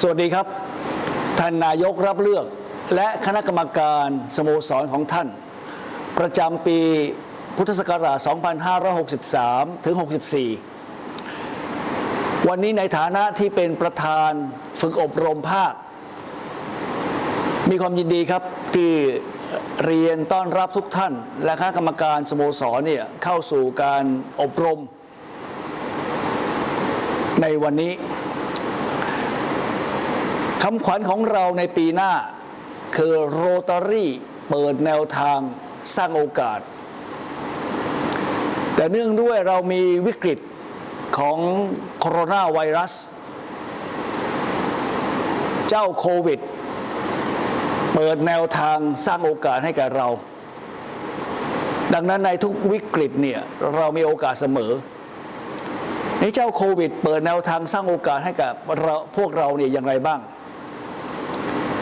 สวัสดีครับท่านนายกรับเลือก และคณะกรรมการสโมสรของท่าน ประจำปีพุทธศักราช 2563 ถึง 64 วันนี้ในฐานะที่เป็นประธานฝึกอบรมภาค มีความยินดีครับที่เรียนต้อนรับทุกท่าน และคณะกรรมการสโมสรเนี่ยเข้าสู่การอบรม ในวันนี้ คำขวัญของเราในปีหน้า คือโรตารี่เปิดแนวทางสร้างโอกาส แต่เนื่องด้วยเรามีวิกฤตของโคโรนาไวรัส เจ้าโควิด เปิดแนวทางสร้างโอกาสให้กับเรา ดังนั้นในทุกวิกฤตเนี่ยเรามีโอกาสเสมอในเจ้าโควิด เปิดแนวทางสร้างโอกาสให้กับเราพวกเราเนี่ยอย่างไรบ้าง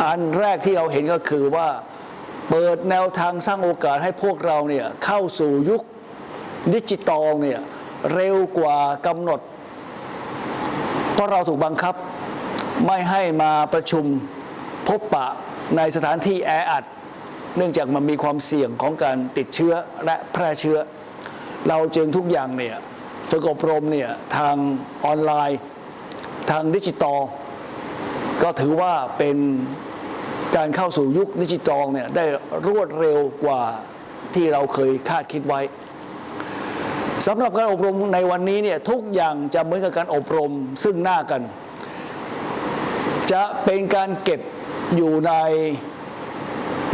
อันแรกที่เราเห็นก็คือว่าเปิดแนวทางสร้างโอกาสให้พวกเราเนี่ยเข้าสู่ยุคดิจิตอลเนี่ยเร็วกว่ากำหนด เพราะเราถูกบังคับไม่ให้มาประชุมพบปะในสถานที่แออัด เนื่องจากมันมีความเสี่ยงของการติดเชื้อและแพร่เชื้อ เราจึงทุกอย่างเนี่ยฝึกอบรมเนี่ยทางออนไลน์ ทางดิจิตอล ก็ถือว่าเป็นการเข้าสู่ยุคดิจิตอลเนี่ยได้รวดเร็วกว่าที่เราเคยคาดคิดไว้สำหรับการอบรมในวันนี้เนี่ยทุกอย่างจะเหมือนกับการอบรมซึ่งหน้ากัน จะเป็นการเก็บอยู่ใน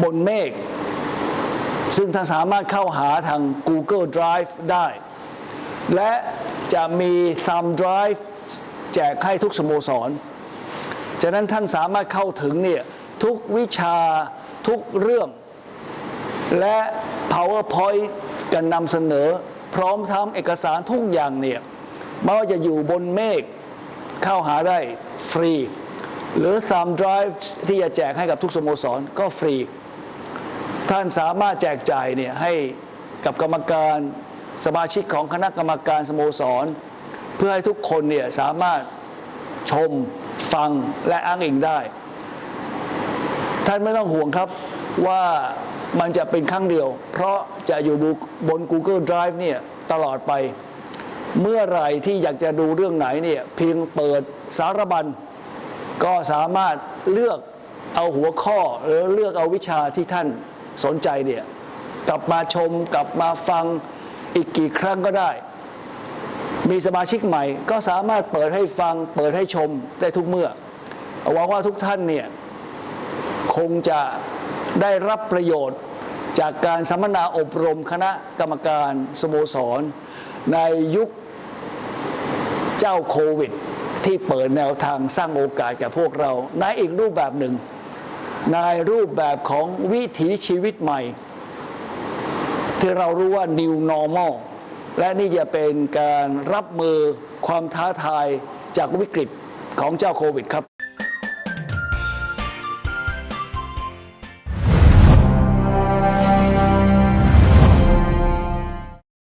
บนเมฆซึ่งท่านสามารถเข้าหาทาง Google Drive ได้ และจะมี Thumb Drive แจกให้ทุกสโมสร ฉะนั้นท่านสามารถเข้าถึงเนี่ยทุกวิชาทุกเรื่อง และ PowerPoint การนำเสนอ พร้อมทำเอกสารทุกอย่างเนี่ยไม่ว่าจะอยู่บนเมฆเข้าหาได้ฟรี หรือ Thumb Drive ที่จะแจกให้กับทุกสโมสรก็ฟรี ท่านสามารถแจกจ่ายเนี่ยให้กับกรรมการสมาชิกของคณะกรรมการสโมสร เพื่อให้ทุกคนเนี่ยสามารถชม ฟังและอ้างอิงได้ ท่านไม่ต้องห่วงครับว่ามันจะเป็นครั้งเดียว เพราะจะอยู่บน Google Drive เนี่ยตลอดไป เมื่อไหร่ที่อยากจะดูเรื่องไหนเนี่ยเพียงเปิดสารบัญ ก็สามารถเลือกเอาหัวข้อหรือเลือกเอาวิชาที่ท่านสนใจเนี่ยกลับมาชมกลับมาฟังอีกกี่ครั้งก็ได้ มีสมาชิกใหม่ ก็สามารถเปิดให้ฟัง เปิดให้ชมได้ทุกเมื่อหวังว่าทุกท่านเนี่ยคงจะได้รับประโยชน์จากการสัมมนาอบรมคณะกรรมการสโมสร ในยุคเจ้าโควิด ที่เปิดแนวทางสร้างโอกาสแก่พวกเรา ในอีกรูปแบบหนึ่ง ในรูปแบบของวิถีชีวิตใหม่ ที่เรารู้ว่า new normal และนี่จะเป็นการรับมือความท้าทายจากวิกฤตของเจ้าโควิดครับ